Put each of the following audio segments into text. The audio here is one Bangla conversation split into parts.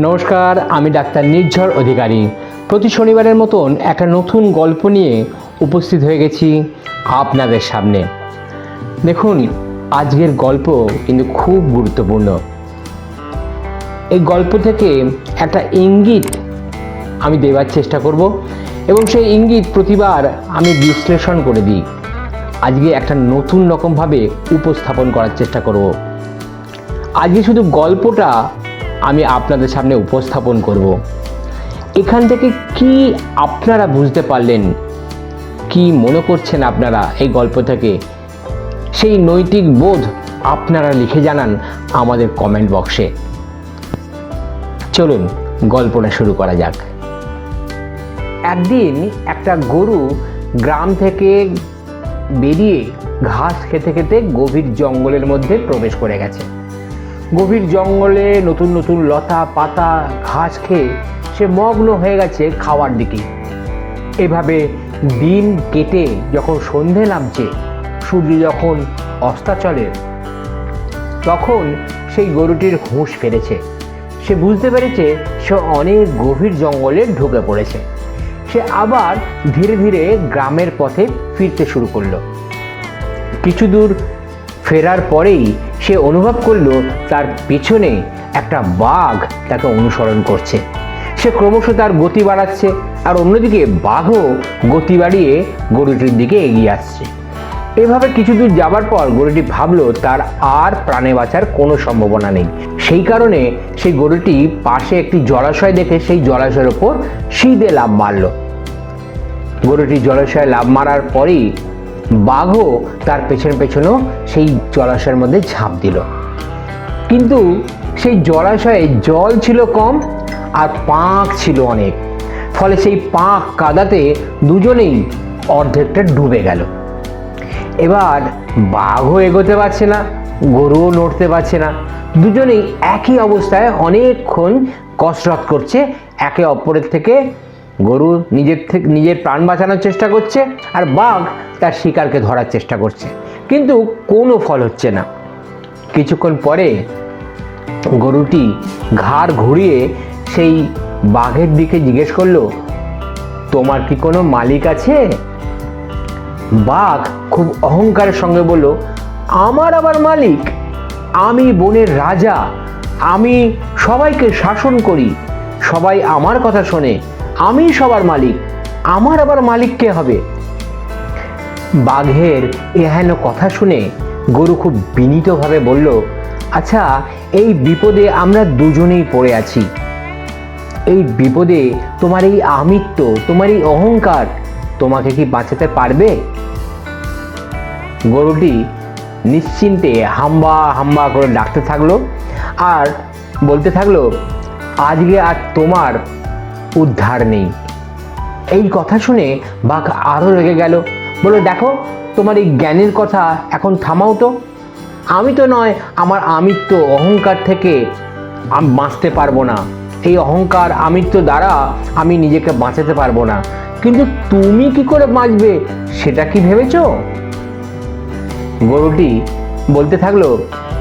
নমস্কার, আমি ডাক্তার নির্ঝর অধিকারী। প্রতি শনিবারের মতন একটা নতুন গল্প নিয়ে উপস্থিত হয়ে গেছি আপনাদের সামনে। দেখুন, আজকের গল্প কিন্তু খুব গুরুত্বপূর্ণ। এই গল্প থেকে একটা ইঙ্গিত আমি দেবার চেষ্টা করব এবং সেই ইঙ্গিত প্রতিবার আমি বিশ্লেষণ করে দিই। আজকে একটা নতুন রকমভাবে উপস্থাপন করার চেষ্টা করব। আজকে শুধু গল্পটা আমি আপনাদের সামনে উপস্থাপন করব। এখান থেকে কি আপনারা বুঝতে পারলেন? কি মনে করছেন আপনারা এই গল্প থেকে? সেই নৈতিক বোধ আপনারা লিখে জানান আমাদের কমেন্ট বক্সে। চলুন, গল্পটা শুরু করা যাক। একদিন একটা গরু গ্রাম থেকে বেরিয়ে ঘাস খেতে খেতে গভীর জঙ্গলের মধ্যে প্রবেশ করে গেছে। গভীর জঙ্গলে নতুন নতুন লতা পাতা, ঘাস খেয়ে সে মগ্ন হয়ে গেছে খাওয়ার দিকে। এভাবে দিন কেটে যখন সন্ধে নামছে, সূর্য যখন অস্তাচলে তখন সেই গরুটির হুঁশ ফেরেছে সে বুঝতে পেরেছে সে অনেক গভীর জঙ্গলে ঢুকে পড়েছে। সে আবার ধীরে ধীরে গ্রামের পথে ফিরতে শুরু করল। কিছু দূর ফেরার পরেই সে অনুভব করল তার পেছনে একটা বাঘ তাকে অনুসরণ করছে। সে ক্রমশ তার গতি বাড়াচ্ছে আর অন্যদিকে বাঘও গতি বাড়িয়ে গরুটির দিকে এগিয়ে আসছে। এভাবে কিছু দূর যাবার পর গরুটি ভাবলো তার আর প্রাণে বাঁচার কোনো সম্ভাবনা নেই। সেই কারণে সেই গরুটি পাশে একটি জলাশয় দেখে সেই জলাশয়ের ওপর সিধে লাভ মারলো। গরুটি জলাশয়ে লাভ মারার পরেই বাঘও তার পেছন পেছনও সেই জলাশয়ের মধ্যে ঝাঁপ দিল। কিন্তু সেই জলাশয়ে জল ছিল কম আর পাঁক ছিল অনেক। ফলে সেই পাঁক কাদাতে দুজনেই অর্ধেকটা ডুবে গেল। এবার বাঘও এগোতে পারছে না, গরুও নড়তে পারছে না। দুজনেই একই অবস্থায় অনেকক্ষণ কসরত করছে, একে অপরের থেকে গরু নিজের থেকে, নিজের প্রাণ বাঁচানোর চেষ্টা করছে আর বাঘ তার শিকারকে ধরার চেষ্টা করছে। কিন্তু কোনো ফল হচ্ছে না। কিছুক্ষণ পরে গরুটি ঘাড় ঘুরিয়ে সেই বাঘের দিকে জিজ্ঞেস করল, তোমার কি কোনো মালিক আছে? বাঘ খুব অহংকারের সঙ্গে বলল, আমার আবার মালিক। আমি বনের রাজা। আমি সবাইকে শাসন করি। সবাই আমার কথা শোনে। আমি সবার মালিক, আমার আবার মালিক কে হবে? বাঘের এহেন কথা শুনে গরু খুব বিনীতভাবে বলল আচ্ছা এই বিপদে আমরা দুজনেই পড়ে আছি। এই বিপদে তোমার এই আমিত্ব, তোমার এই অহংকার তোমাকে কি বাঁচাতে পারবে? গরুটি নিশ্চিন্তে হাম্বা হাম্বা করে ডাকতে থাকল আর বলতে থাকল, আজকে আর তোমার উদ্ধার নেই। এই কথা শুনে বাঘ আরও রেগে গেল। বলল, দেখো, তোমার এই জ্ঞানের কথা এখন থামাও তো। আমি তো নয়, আমার আমিত্ব অহংকার থেকে আমি বাঁচতে পারব না। এই অহংকার, আমিত্ব দ্বারা আমি নিজেকে বাঁচাতে পারব না। কিন্তু তুমি কি করে বাঁচবে, সেটা কি ভেবেছ? গরুটি বলতে থাকল,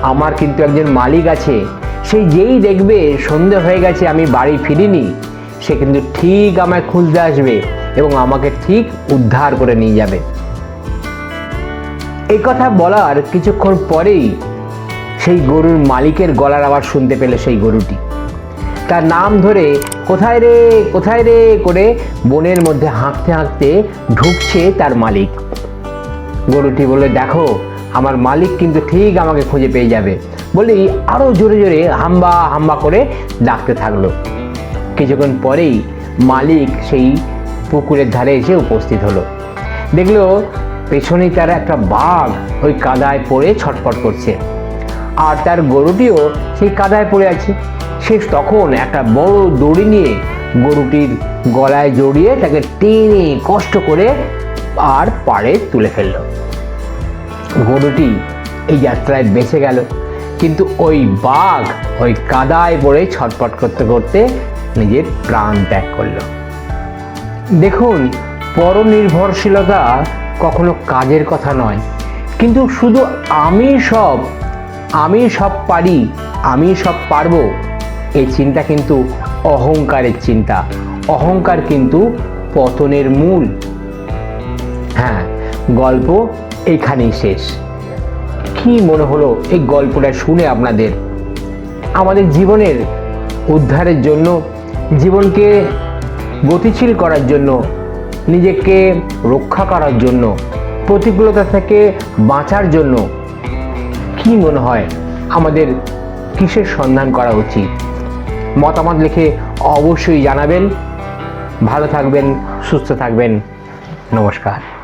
আমার কিন্তু একজন মালিক আছে। সেই যেই দেখবে সন্ধে হয়ে গেছে, আমি বাড়ি ফিরিনি। সে কিন্তু ঠিক আমায় খুঁজতে আসবে এবং আমাকে ঠিক উদ্ধার করে নিয়ে যাবে। এই কথা বলার কিছুক্ষণ পরেই সেই গরুর মালিকের গলার আবার শুনতে পেল সেই গরুটি। তার নাম ধরে কোথায় রে কোথায় রে করে বনের মধ্যে হাঁকতে হাঁকতে ঢুকছে তার মালিক। গরুটি বলে দেখো, আমার মালিক কিন্তু ঠিক আমাকে খুঁজে পেয়ে যাবে। বলেই আরও জোরে জোরে হাম্বা হাম্বা করে ডাকতে থাকল। কিছুক্ষণ পরেই মালিক সেই পুকুরের ধারে এসে উপস্থিত হলো। দেখল পেছনেই তার একটা বাঘ ওই কাদায় পড়ে ছটফট করছে। আর তার গরুটিও সেই কাদায় পড়ে আছে। সে তখন একটা বড় দড়ি নিয়ে গরুটির গলায় জড়িয়ে তাকে টেনে কষ্ট করে আর পাড়ে তুলে ফেলল। গরুটি এই যাত্রায় বেঁচে গেল। কিন্তু ওই বাঘ ওই কাদায় পড়ে ছটপট করতে করতে নিজের প্রাণ ত্যাগ করল। দেখুন, পরনির্ভরশীলতা কখনো কাজের কথা নয়। কিন্তু শুধু আমি সব আমি সব পারি, আমি সব পারব, এই চিন্তা কিন্তু অহংকারের চিন্তা। অহংকার কিন্তু পতনের মূল। হ্যাঁ গল্প এখানেই শেষ। কি মনে হলো এই গল্পটা শুনে আপনাদের? আমাদের জীবনের উদ্ধারের জন্য জীবনকে গতিশীল করার জন্য, নিজেকে রক্ষা করার জন্য, প্রতিকূলতা থেকে বাঁচার জন্য কি মনে হয় আমাদের কিসের সন্ধান করা উচিত? মতামত লিখে অবশ্যই জানাবেন। ভালো থাকবেন, সুস্থ থাকবেন। নমস্কার।